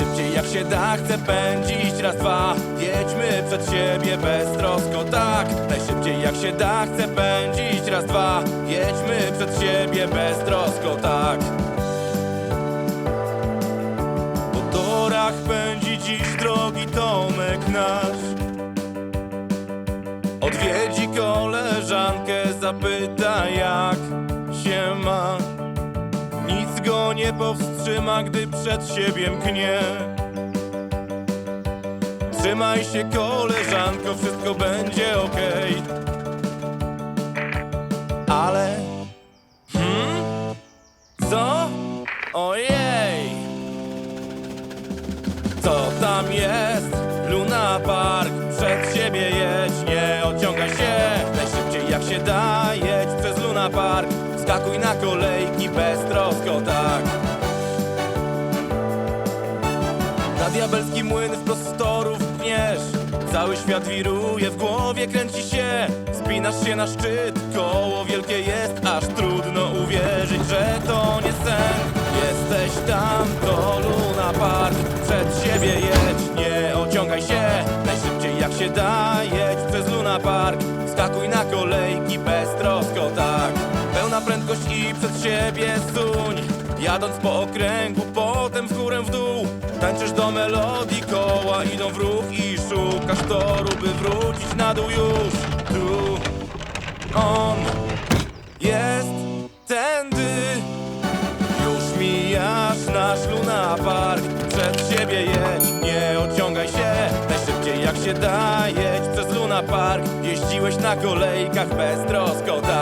Najszybciej jak się da, chcę pędzić. Raz, dwa. Jedźmy przed siebie beztrosko, tak Najszybciej jak się da, chcę pędzić. Raz, dwa. Jedźmy przed siebie beztrosko, tak. Po torach pędzi dziś drogi Tomek nasz. Odwiedzi koleżankę, zapyta jak się ma nie powstrzyma, gdy przed siebie mknie Trzymaj się koleżanko, wszystko będzie okej Ale... Hmm? Co? Ojej! Co tam jest? Luna Park, przed siebie jedź, nie ociągaj się Najszybciej jak się da, jedź przez Luna Park Skakuj na kolejki beztrosko, tak. Na diabelski młyn wprost z torów pniesz. Cały świat wiruje, w głowie kręci się. Spinasz się na szczyt, koło wielkie jest. Aż trudno uwierzyć, że to nie sen. Jesteś tam, to Luna Park. Przed siebie jedź, nie ociągaj się. Najszybciej jak się da, jedź przez Luna Park. Skakuj na kolejki beztrosko, tak I przed siebie suń. Jadąc po okręgu, potem w górę w dół. Tańczysz do melodii, koła idą w ruch I szukasz toru, by wrócić na dół już. Tu on jest tędy. Już mijasz nasz Luna Park Przed siebie jedź, nie ociągaj się. Najszybciej jak się da, jedź przez Luna Park Jeździłeś na kolejkach beztrosko, tak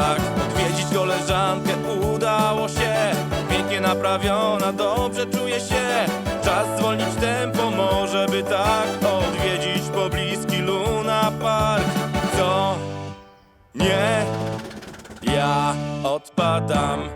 Dobrze czuję się. Czas zwolnić tempo, może by tak Odwiedzić pobliski Luna Park. Co? Nie, ja odpadam